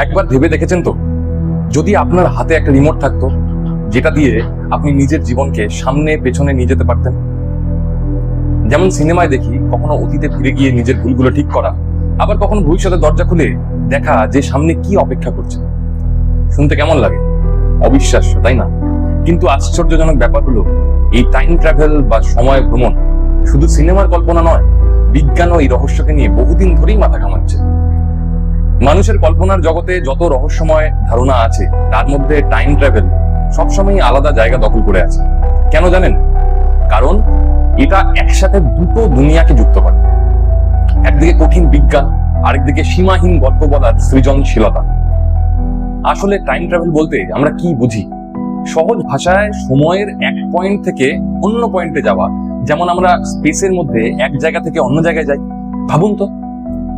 একবার ভেবে দেখেছেন তো? যদি আপনার হাতে একটা রিমোট থাকতো, যেটা দিয়ে আপনি নিজের জীবনকে সামনে পেছনে নিয়ে যেতে পারতেন? যেমন সিনেমায় দেখি, কখনো অতীতে ফিরে গিয়ে নিজের ভুলগুলো ঠিক করা, আবার কখনো ভবিষ্যতে দরজা খুলে দেখা যে সামনে কি অপেক্ষা করছে। শুনতে কেমন লাগে? অবিশ্বাস্য, তাই না? কিন্তু আশ্চর্যজনক ব্যাপার হলো, এই টাইম ট্রাভেল বা সময় ভ্রমণ শুধু সিনেমার কল্পনা নয়, বিজ্ঞান ও এই রহস্যকে নিয়ে বহুদিন ধরেই মাথা ঘামাচ্ছে। মানুষের কল্পনার জগতে যত রহস্যময় ধারণা আছে, তার মধ্যে টাইম ট্রাভেল সবসময় আলাদা জায়গা দখল করে আছে। কেন জানেন? কারণ এটা একসাথে দুটো দুনিয়াকে যুক্ত করে। একদিকে কঠিন বিজ্ঞান, আরেকদিকে সীমাহীন গল্প বলার সৃজনশীলতা। আসলে টাইম ট্রাভেল বলতে আমরা কি বুঝি? সহজ ভাষায় সময়ের এক পয়েন্ট থেকে অন্য পয়েন্টে যাওয়া, যেমন আমরা স্পেসের মধ্যে এক জায়গা থেকে অন্য জায়গায় যাই। ভাবুন তো।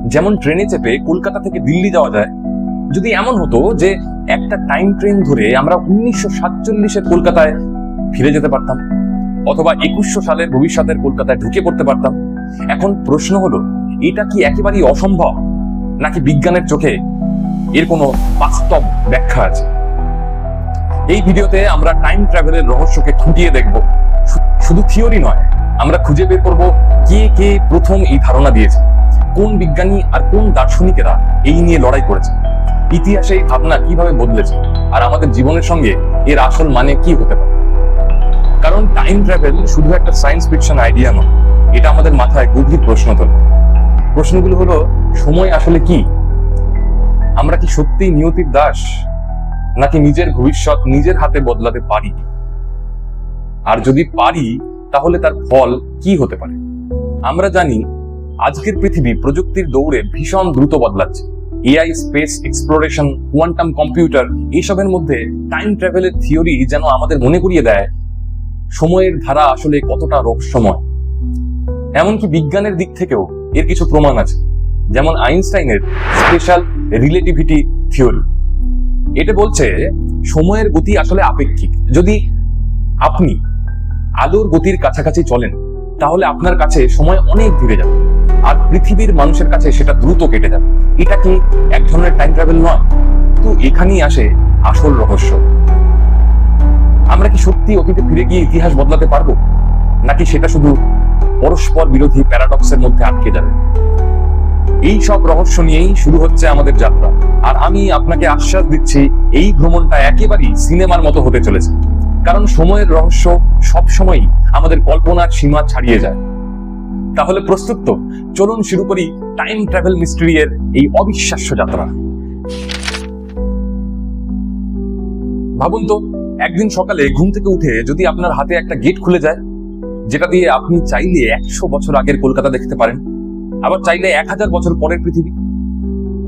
যেমন ট্রেনে চেপে কলকাতা থেকে দিল্লি যাওয়া যায়। যদি এমন হতো যে একটা টাইম ট্রেন ধরে আমরা উনিশশো সাতচল্লিশের কলকাতায় ফিরে যেতে পারতাম, অথবা একুশশো সালের ভবিষ্যতের কলকাতায় ঢুকে পড়তে পারতাম। এখন প্রশ্ন হলো, এটা কি একেবারেই অসম্ভব? নাকি বিজ্ঞানের চোখে এর কোনো বাস্তব ব্যাখ্যা আছে? এই ভিডিওতে আমরা টাইম ট্রাভেলের রহস্যকে খুঁটিয়ে দেখব। শুধু থিওরি নয়, আমরা খুঁজে বের করব কে কে প্রথম এই ধারণা দিয়েছে। কোন বিজ্ঞানী আর কোন দার্শনিকেরা এই নিয়ে লড়াই করেছে? ইতিহাসে এই ভাবনা কীভাবে বদলেছে? আর আমাদের জীবনের সঙ্গে এর আসল মানে কি হতে পারে? কারণ টাইম ট্রাভেল শুধু একটা সায়েন্স ফিকশন আইডিয়া নয়, এটা আমাদের মাথায় গভীর প্রশ্ন তোলে। প্রশ্নগুলো হলো, সময় আসলে কি? আমরা কি সত্যি নিয়তির দাস? নাকি নিজের ভবিষ্যৎ নিজের হাতে বদলাতে পারি? আর যদি পারি, তাহলে তার ফল কি হতে পারে? আমরা জানি আজকের পৃথিবী প্রযুক্তির দৌড়ে ভীষণ দ্রুত বদলাচ্ছে। AI, space exploration, quantum computer, এইসবের মধ্যে টাইম ট্রাভেলের থিওরি যেন আমাদের মনে করিয়ে দেয়, সময়ের ধারা আসলে কতটা রহস্যময়। এমনকি বিজ্ঞানের দিক থেকেও এর কিছু প্রমাণ আছে, যেমন আইনস্টাইনের স্পেশাল রিলেটিভিটি থিওরি। এটা বলছে, সময়ের গতি আসলে আপেক্ষিক। যদি আপনি আলোর গতির কাছাকাছি চলেন, তাহলে আপনার কাছে সময় অনেক ধীরে যাবে। আর পৃথিবীর মানুষের কাছে সেটা দ্রুত কেটে যাবে। এটা কি এক ধরনের টাইম ট্রাভেল নয়? তো এখানেই আসে আসল রহস্য। আমরা কি সত্যি অতীতে ফিরে গিয়ে ইতিহাস বদলাতে পারব? নাকি সেটা শুধু পরস্পর বিরোধী প্যারাডক্সের মধ্যে আটকে যাবে? এই সব রহস্য নিয়েই শুরু হচ্ছে আমাদের যাত্রা। আর আমি আপনাকে আশ্বাস দিচ্ছি, এই ভ্রমণটা একেবারেই সিনেমার মতো হতে চলেছে। কারণ সময়ের রহস্য সব সময়ই আমাদের কল্পনার সীমা ছাড়িয়ে যায়। তাহলে প্রস্তুত তো? চলুন শুরু করি টাইম ট্রাভেল মিস্ট্রি এর এই অবিশ্বাস্য যাত্রা। ভাবুন তো, একদিন সকালে ঘুম থেকে উঠে যদি আপনার হাতে একটা গেট খুলে যায়, যেটা দিয়ে আপনি চাইলে একশো বছর আগের কলকাতা দেখতে পারেন, আবার চাইলে এক হাজার বছর পরের পৃথিবী।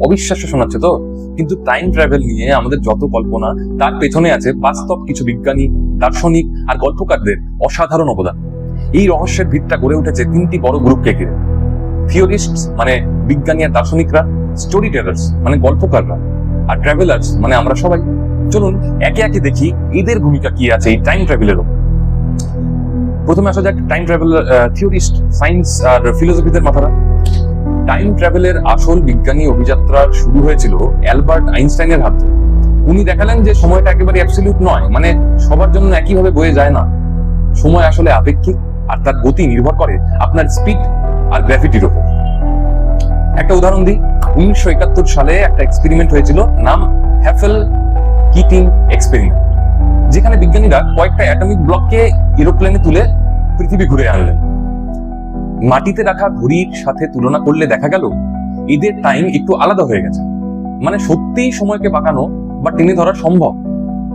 অবিশ্বাস্য শোনাচ্ছে তো? কিন্তু টাইম ট্রাভেল নিয়ে আমাদের যত কল্পনা, তার পেছনে আছে বাস্তব কিছু বিজ্ঞানী, দার্শনিক আর গল্পকারদের অসাধারণ অবদান। এই রহস্যের ভিত্তা গড়ে উঠেছে তিনটি বড় গ্রুপকে ঘিরে। থিওরিস্ট মানে বিজ্ঞানী আর দার্শনিকরা স্টোরি টেলার্স মানে গল্পকাররা, আর ট্রাভেলার্স মানে আমরা সবাই। চলুন, একে একে দেখি এদের ভূমিকা কি আছে এই টাইম ট্রাভেলের ওপর। প্রথমে আসা যাক টাইম ট্রাভেল থিওরিস্ট সায়েন্স আর ফিলোসফিদের মাথারা টাইম ট্রাভেলের আসল বিজ্ঞানী অভিযাত্রা শুরু হয়েছিল অ্যালবার্ট আইনস্টাইনের হাত। ধরে। উনি দেখালেন যে সময়টা একেবারে অ্যাবসলিউট নয় মানে সবার জন্য একইভাবে বয়ে যায় না। সময় আসলে আপেক্ষিক। আর তার গতি নির্ভর করে আপনার স্পিড আর গ্র্যাভিটির উপর। একটা উদাহরণ দিই, উনিশশো একাত্তর সালে একটা এক্সপেরিমেন্ট হয়েছিল নাম হ্যাফেল কিটিং এক্সপেরিমেন্ট যেখানে বিজ্ঞানীরা কয়েকটা অ্যাটমিক ব্লককে এরোপ্লেনে তুলে পৃথিবী ঘুরে আনলেন। মাটিতে রাখা ঘড়ির সাথে তুলনা করলে দেখা গেল, এদের টাইম একটু আলাদা হয়ে গেছে। মানে সত্যিই সময়কে বাঁকানো বা টেনে ধরা সম্ভব।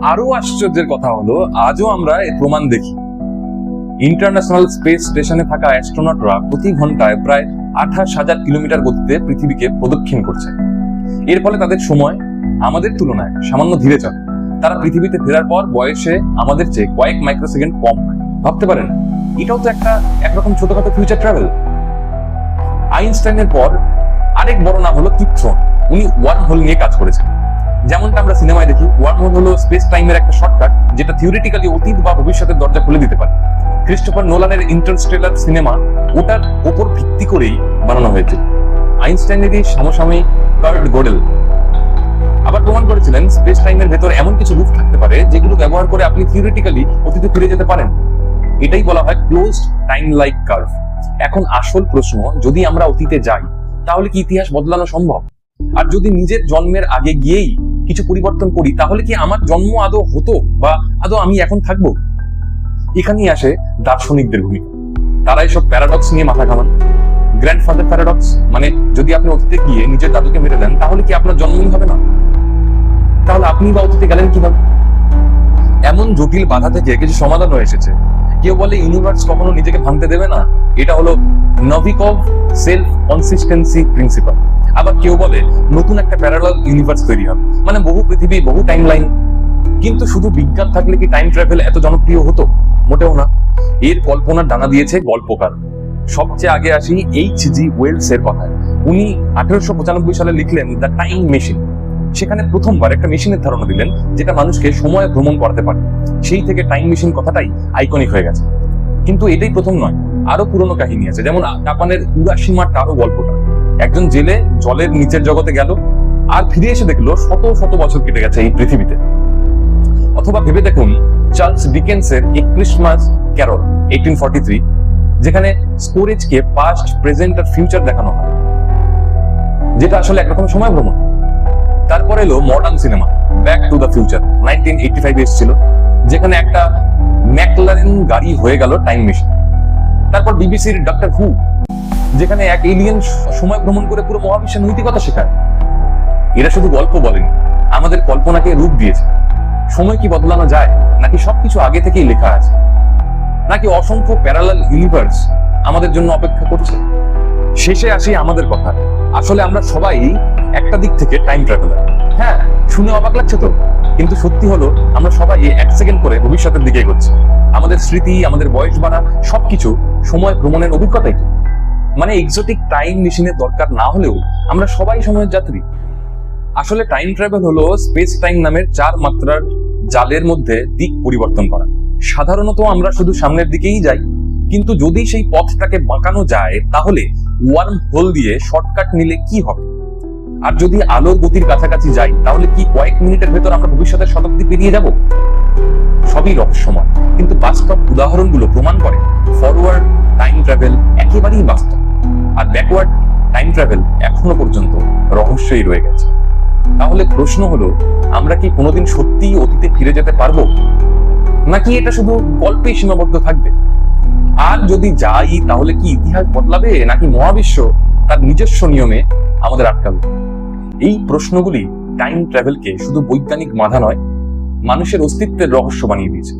আরও আশ্চর্যের কথা হলো, আজও আমরা এর প্রমাণ দেখি। ইন্টারন্যাশনাল স্পেস স্টেশনে থাকা অ্যাস্ট্রোনটরা প্রতি ঘন্টায় প্রায় আঠাশ হাজার কিলোমিটার গতিতে পৃথিবীকে প্রদক্ষিণ করছে। এর ফলে তাদের সময় আমাদের তুলনায় সামান্য ধীরে চলে। তারা পৃথিবীতে ফেরার পর বয়সে আমাদের চেয়ে কয়েক মাইক্রোসেকেন্ড কম। ভাবতে পারেন, এটাও তো একটা একরকম ছোটখাটো ফিউচার ট্রাভেল আইনস্টাইনের পর আরেক বড় নাম হলো কিপথ্রন উনি ওয়ার্ম হোল নিয়ে কাজ করেছেন। যেমনটা আমরা সিনেমায় দেখি ওয়ার্ম হোল হলো স্পেস টাইমের একটা শর্টকাট, যেটা থিওরিটিক্যালি অতীত বা ভবিষ্যতের দরজা খুলে দিতে পারে। ক্রিস্টোফার নোলানের ইন্টারস্টেলার সিনেমা ওটার ওপর ভিত্তি করেই বানানো হয়েছে। আইনস্টাইনেরই সমসাময়িক কার্ট গোডেল আবার প্রমাণ করেছিলেন স্পেস টাইমের ভেতর এমন কিছু রূপ থাকতে পারে যেগুলো ব্যবহার করে আপনি থিওরিটিক্যালি অতীতে ফিরে যেতে পারেন। এটাই বলা হয় ক্লোজড টাইম লাইক কার্ভ এখন আসল প্রশ্ন, যদি আমরা অতীতে যাই, তাহলে কি ইতিহাস বদলানো সম্ভব? আর যদি নিজের জন্মের আগে গিয়েই কিছু পরিবর্তন করি, তাহলে কি আমার জন্ম আদৌ হতো বা আদৌ আমি এখন থাকব? এখানেই আসে দার্শনিকদের ভূমিকা। তারা এসব প্যারাডক্স নিয়ে মাথা ঘামান। গ্র্যান্ডফাদার প্যারাডক্স মানে যদি আপনি অতীতে গিয়ে নিজের দাদুকে মেরে দেন, তাহলে কি আপনার জন্মই হবে না? তাহলে আপনি বা অতীতে গেলেন কীভাবে? এমন জটিল বাধা থেকে কিছু সমাধান হয়ে এসেছে। কেউ বলে ইউনিভার্স কখনো নিজেকে ভাঙতে দেবে না। এটা হলো নভিকভ সেলফ কনসিস্টেন্সি প্রিন্সিপাল আবার কেউ বলে নতুন একটা প্যারালাল ইউনিভার্স তৈরি হবে। মানে বহু পৃথিবী, বহু টাইম লাইন কিন্তু শুধু বিজ্ঞান থাকলে কি টাইম ট্রাভেল এত জনপ্রিয় হতো? মোটেও না। এর কল্পনার ডানা দিয়েছে গল্পকার। সবচেয়ে আগে আসি এইচ জি ওয়েলস এর কথায়। উনি আঠারোশো পঁচানব্বই সালে লিখলেন দ্য টাইম মেশিন সেখানে প্রথমবার একটা মেশিনের ধারণা দিলেন, যেটা মানুষকে সময় ভ্রমণ করাতে পারে। সেই থেকে টাইম মেশিন কথাটাই আইকনিক হয়ে গেছে। কিন্তু এটাই প্রথম নয় আরও পুরনো কাহিনী আছে, যেমন জাপানের উরাসীমা টারো গল্পটা। একজন জেলে জলের নিচের জগতে গেল, আর ফিরে এসে দেখল শত শত বছর কেটে গেছে এই পৃথিবীতে। অথবা ভেবে দেখুন চার্লস ডিকেন্সের এ ক্রিসমাস ক্যারল এইটিন যেখানে স্টোরেজকে পাস্ট প্রেজেন্ট আর ফিউচার দেখানো হয়। যেটা আসলে একরকম সময় ভ্রমণ। তারপর এলো modern cinema back to the future nineteen eighty five এসেছিল, যেখানে একটা ম্যাকলারেন গাড়ি হয়ে গেল টাইম মেশিন তারপর বিবিসির ডক্টর হু যেখানে এক এলিয়েন সময় ভ্রমণ করে পুরো মহাবিশ্বের নৈতিকতা শেখায়। এরা শুধু গল্প বলেনি, আমাদের কল্পনাকে রূপ দিয়েছে। সময় কি বদলানো যায়? নাকি সবকিছু আগে থেকেই লেখা আছে? নাকি অসংখ্য প্যারালাল ইউনিভার্স আমাদের জন্য অপেক্ষা করছে? শেষে আসি আমাদের কথা। আসলে আমরা সবাই একটা দিক থেকে টাইম ট্রাভেলার হ্যাঁ শুনে অবাক লাগছে তো? কিন্তু সত্যি হলো, আমরা সবাই এক সেকেন্ড করে ভবিষ্যতের দিকে এগোচ্ছি। আমাদের স্মৃতি, আমাদের বয়স বাড়া, সবকিছু সময় ভ্রমণের অভিজ্ঞতাই মানে এক্সোটিক টাইম মেশিনের দরকার না হলেও আমরা সবাই সময়ের যাত্রী। আসলে টাইম ট্রাভেল হলো স্পেস টাইম নামের চার মাত্রার জালের মধ্যে দিক পরিবর্তন করা। সাধারণত আমরা শুধু সামনের দিকেই যাই, কিন্তু যদি সেই পথটাকে বাঁকানো যায়, তাহলে ওয়ার্ম হোল দিয়ে শর্টকাট নিলে কি হবে? আর যদি আলোর গতির কাছাকাছি যাই, তাহলে কি কয়েক মিনিটের ভেতর আমরা ভবিষ্যতের শতাব্দী পেরিয়ে যাব? সবই রহস্যময়, কিন্তু বাস্তব উদাহরণগুলো প্রমাণ করে ফরওয়ার্ড টাইম ট্রাভেল একেবারেই বাস্তব। আর ব্যাকওয়ার্ড টাইম ট্রাভেল এখনও পর্যন্ত রহস্যই রয়ে গেছে। তাহলে প্রশ্ন হলো, আমরা কি কোনোদিন সত্যিই অতীতে ফিরে যেতে পারব? নাকি এটা শুধু গল্পেই সীমাবদ্ধ থাকবে? আর যদি যাই, তাহলে কি ইতিহাস বদলাবে, নাকি মহাবিশ্ব তার নিজস্ব নিয়মে আমাদের আটকাবে? এই প্রশ্নগুলি টাইম ট্রাভেলকে শুধু বৈজ্ঞানিক বাধা নয়, মানুষের অস্তিত্বের রহস্য বানিয়ে দিয়েছে।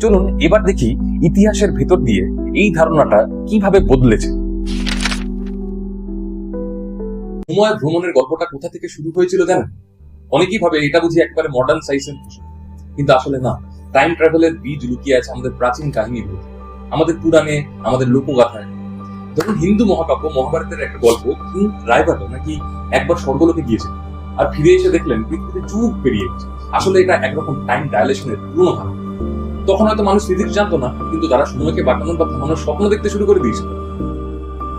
চলুন এবার দেখি ইতিহাসের ভেতর দিয়ে এই ধারণাটা কীভাবে বদলেছে। সময় ভ্রমণের গল্পটা কোথা থেকে শুরু হয়েছিল জানেন? অনেকেই ভাবে এটা বুঝি একবারে মডার্ন সাইন্সের কিন্তু আসলে না। টাইম ট্রাভেলের বীজ লুকিয়ে আছে আমাদের প্রাচীন কাহিনীগুলো। আমাদের পুরাণে, আমাদের লোকগাথায়। ধরুন হিন্দু মহাকাব্য মহাভারতের একটা গল্প কিং রায়বাট নাকি একবার স্বর্গলোকে গিয়েছে আর ফিরে এসে দেখলেন পৃথিবীতে যুগ পেরিয়ে গেছে। আসলে এটা একরকম টাইম ডায়ালেশনের পুরনো ধারণা। তখন হয়তো মানুষ ফিজিক্স জানতো না, কিন্তু তারা সময়কে বাঁকানোর বা থামানোর স্বপ্ন দেখতে শুরু করে দিয়েছিল।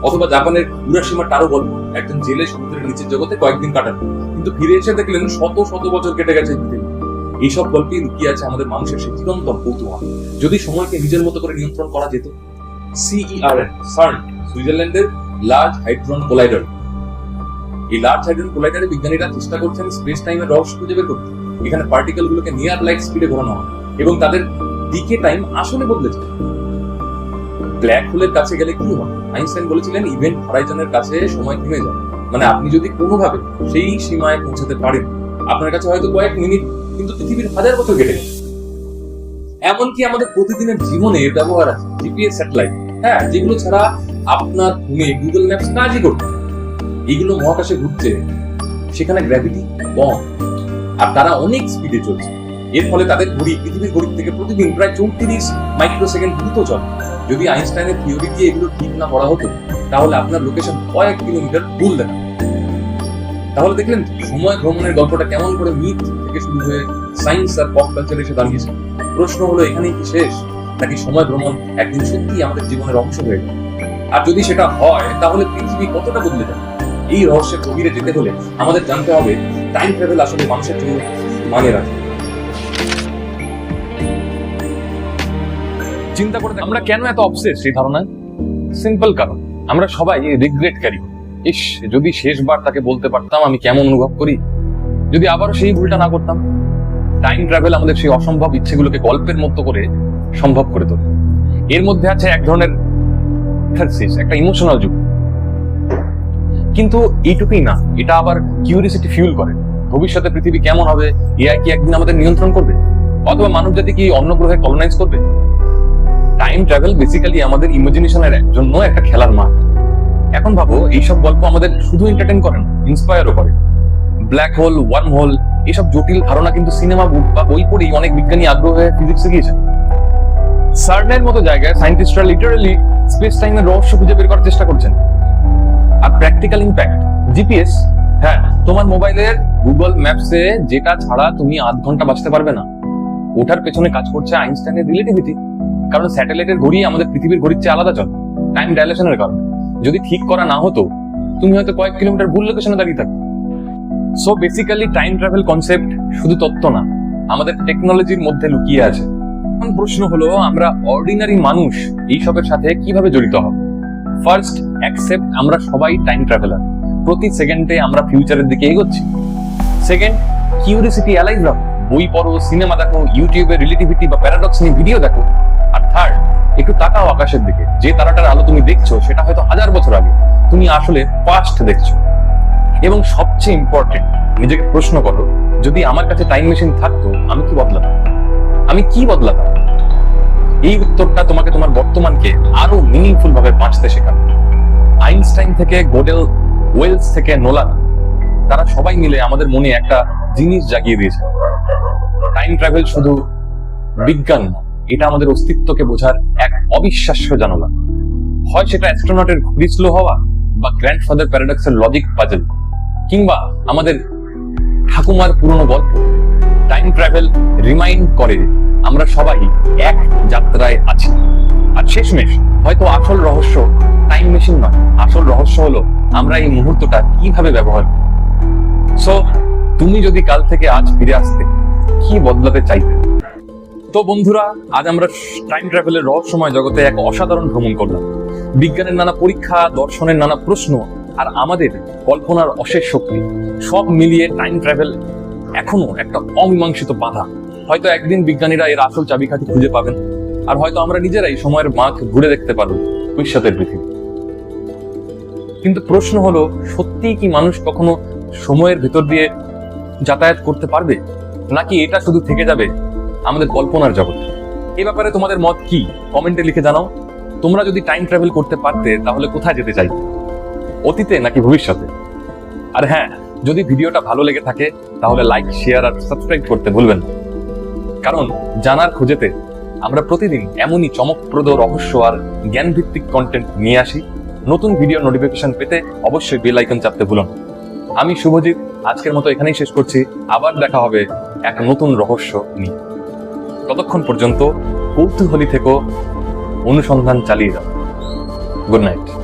অথবা জাপানের উরাসীমা টারো গল্প একজন জেলে সমুদ্রের নিচের জগতে কয়েকদিন কাটানো। কিন্তু ফিরে এসে দেখলেন শত শত বছর কেটে গেছে এইসব গল্পেই লুকিয়ে আছে আমাদের মানুষের সেই চিরন্তন কৌতূহল। যদি সময়কে নিজের মতো করে নিয়ন্ত্রণ করা যেত সার্ন, সুইজারল্যান্ডের লার্জ হাইড্রন কোলাইডার। এই লার্জ হাইড্রন কোলাইডারে বিজ্ঞানীরা চেষ্টা করছেন স্পেস টাইমের রহস্য খুঁজে বের করতে। এখানে পার্টিকেল গুলোকে নিয়ার লাইট স্পিডে ঘোরানো হয় এবং তাদের দিকে টাইম আসলে বদলেছে ব্ল্যাক হোলের কাছে গেলে কি হয় আইনস্টাইন বলেছিলেন ইভেন্ট হরাইজনের কাছে সময় থেমে যায় মানে আপনি যদি কোনোভাবে সেই সীমায় পৌঁছাতে পারেন, আপনার কাছে হয়তো কয়েক মিনিট, কিন্তু পৃথিবীর হাজার বছর কেটে গেছে। এমনকি আমাদের প্রতিদিনের জীবনে ব্যবহার আছে জিপিএস স্যাটেলাইট হ্যাঁ যেগুলো ছাড়া আপনার ফোনে গুগল ম্যাপস কাজই করতে এগুলো মহাকাশে ঘুরছে সেখানে গ্র্যাভিটি কম। আর তারা অনেক স্পিডে চলছে। এর ফলে তাদের ঘড়ি পৃথিবীর ঘড়ির থেকে প্রতিদিন প্রায় চৌত্রিশ মাইক্রোসেকেন্ড দ্রুত চলে। যদি আইনস্টাইনের থিওরি দিয়ে এগুলো ঠিক না করা হতো, তাহলে আপনার লোকেশন কয়েক কিলোমিটার দূর দেখা তাহলে দেখলেন, সময় ভ্রমণের গল্পটা কেমন করে মিথ থেকে শুরু হয়ে সায়েন্স আর পপ কালচার এসে দাঁড়িয়েছে। প্রশ্ন হলো, এখানেই কি শেষ? নাকি সময় ভ্রমণ একদিন সত্যি আমাদের জীবনের অংশ হয়ে যাবে আর যদি সেটা হয়, তাহলে পৃথিবী কতটা বদলে যাবে? এই রহস্যের গভীরে যেতে হলে আমাদের জানতে হবে টাইম ট্রাভেল আসলে মানুষের জন্য মানে রাখে চিন্তা করে আমরা কেন এত অবসেস সেই ধারণায়? সিম্পল কারণ। আমরা সবাই রিগ্রেট ক্যারি ইস, যদি শেষবার তাকে বলতে পারতাম আমি কেমন অনুভব করি? যদি আবারও সেই ভুলটা না করতাম? টাইম ট্রাভেল আমাদের সেই অসম্ভব ইচ্ছেগুলোকে গল্পের মতো করে সম্ভব করে তোলে। এর মধ্যে আছে এক ধরনের একটা ইমোশনাল যুগ। কিন্তু এইটুকুই না, এটা আবার কিউরিয়াসিটি ফিউল করে। ভবিষ্যতে পৃথিবী কেমন হবে? এআই কি একদিন আমাদের নিয়ন্ত্রণ করবে? অথবা মানব জাতি কি অন্য গ্রহে কলোনাইজ করবে? টাইম ট্রাভেল বেসিক্যালি আমাদের ইমাজিনেশনের জন্য একটা খেলার মাঠ। এখন ভাবো, এইসব গল্প আমাদের শুধু এন্টারটেইন করে না ইন্সপায়ারও করে। ব্ল্যাক হোল ওয়ান হোল এসব জটিল ধারণা কিন্তু সিনেমা বুক বা বই পড়েই অনেক বিজ্ঞানী আগ্রহ হয়ে ফিজিক্সে গিয়েছেন সার্নের মতো জায়গায় সায়েন্টিস্টরা লিটারালি স্পেস টাইমের রহস্য খুঁজে বের করার চেষ্টা করছেন। আর প্র্যাকটিক্যাল ইম্প্যাক্ট জিপিএস হ্যাঁ তোমার মোবাইলের গুগল ম্যাপসে যেটা ছাড়া তুমি আধ ঘণ্টা বাঁচতে পারবে না। ওটার পেছনে কাজ করছে আইনস্টাইনের রিলেটিভিটি কারণ স্যাটেলাইটের ঘড়ি আমাদের পৃথিবীর ঘড়ির চেয়ে আলাদা চলে টাইম ডাইলেশনের কারণে। যদি ঠিক করা না হতো, তুমি হয়তো কয়েক কিলোমিটার ভুল লোকেশনে দাঁড়িয়ে থাকতো। So basically time travel concept শুধু তত্ত্ব না, আমাদের টেকনোলজির মধ্যে লুকিয়ে আছে। এখন প্রশ্ন হলো, আমরা অর্ডিনারি মানুষ এইসবের সাথে কীভাবে জড়িত হব? ফার্স্ট অ্যাকসেপ্ট আমরা সবাই টাইম ট্রাভেলার প্রতি সেকেন্ডে আমরা ফিউচারের দিকে এগোচ্ছি। সেকেন্ড কিউরিসিটি অ্যালাইভ রাখো বই পড়ো সিনেমা দেখো ইউটিউবে রিলেটিভিটি বা প্যারাডক্স নিয়ে ভিডিও দেখো। আর থার্ড একটু তাকাও আকাশের দিকে। যে তারাটার আলো তুমি দেখছ, সেটা হয়তো হাজার বছর আগে। তুমি আসলে পাস্ট দেখছ। এবং সবচেয়ে ইম্পর্টেন্ট নিজেকে প্রশ্ন করো, যদি আমার কাছে টাইম মেশিন থাকতো, আমি কি বদলাতাম? আমি কি বদলাতাম? এই উত্তরটা তোমাকে তোমার বর্তমানকে আরও মিনিংফুল ভাবে বাঁচতে শেখাবে। আইনস্টাইন থেকে গোডেল ওয়েলস থেকে নোলান, তারা সবাই মিলে আমাদের মনে একটা জিনিস জাগিয়ে দিয়েছে। টাইম ট্রাভেল শুধু বিজ্ঞান না এটা আমাদের অস্তিত্বকে বোঝার এক অবিশ্বাস্য জানালা। হয় সেটা অ্যাস্ট্রোনটের ঘুড়ি স্লো হওয়া বা গ্র্যান্ডফাদার প্যারাডক্সের লজিক পাজল কিংবা আমাদের ঠাকুমার পুরনো গল্প টাইম ট্রাভেল রিমাইন্ড করে আমরা সবাই এক যাত্রায় আছি। আর শেষমেশ, হয়তো আসল রহস্য টাইম মেশিন নয়, আসল রহস্য হলো আমরা এই মুহূর্তটা কীভাবে ব্যবহার সো তুমি যদি কাল থেকে আজ ফিরে আসতে কি বদলাতে চাইতে তো বন্ধুরা, আজ আমরা টাইম ট্রাভেলের রহস্যময় জগতে এক অসাধারণ ভ্রমণ করলাম। বিজ্ঞানের নানা পরীক্ষা, দর্শনের নানা প্রশ্ন আর আমাদের কল্পনার অশেষ শক্তি, সব মিলিয়ে টাইম ট্রাভেল এখনও একটা অমীমাংসিত বাধা। হয়তো একদিন বিজ্ঞানীরা এর আসল চাবিকাঠি খুঁজে পাবেন আর হয়তো আমরা নিজেরাই সময়ের মাঠ ঘুরে দেখতে পারব ভবিষ্যতের পৃথিবী। কিন্তু প্রশ্ন হলো, সত্যিই কি মানুষ কখনো সময়ের ভেতর দিয়ে যাতায়াত করতে পারবে? নাকি এটা শুধু থেকে যাবে? আমাদের কল্পনার জগৎ। এ ব্যাপারে তোমাদের মত কি? কমেন্টে লিখে জানাও। তোমরা যদি টাইম ট্রাভেল করতে পারতে, তাহলে কোথায় যেতে চাই অতীতে নাকি ভবিষ্যতে? আর হ্যাঁ যদি ভিডিওটা ভালো লেগে থাকে, তাহলে লাইক শেয়ার আর সাবস্ক্রাইব করতে ভুলবেন না। কারণ জানার খুঁজেতে আমরা প্রতিদিন এমনই চমকপ্রদ রহস্য আর জ্ঞানভিত্তিক কন্টেন্ট নিয়ে আসি। নতুন ভিডিও নোটিফিকেশন পেতে অবশ্যই বেল আইকন চাপতে ভুলুন আমি শুভজিৎ, আজকের মতো এখানেই শেষ করছি। আবার দেখা হবে এক নতুন রহস্য নিয়ে। ততক্ষণ পর্যন্ত কৌতূহলী থেকো অনুসন্ধান চালিয়ে যাও। Good night.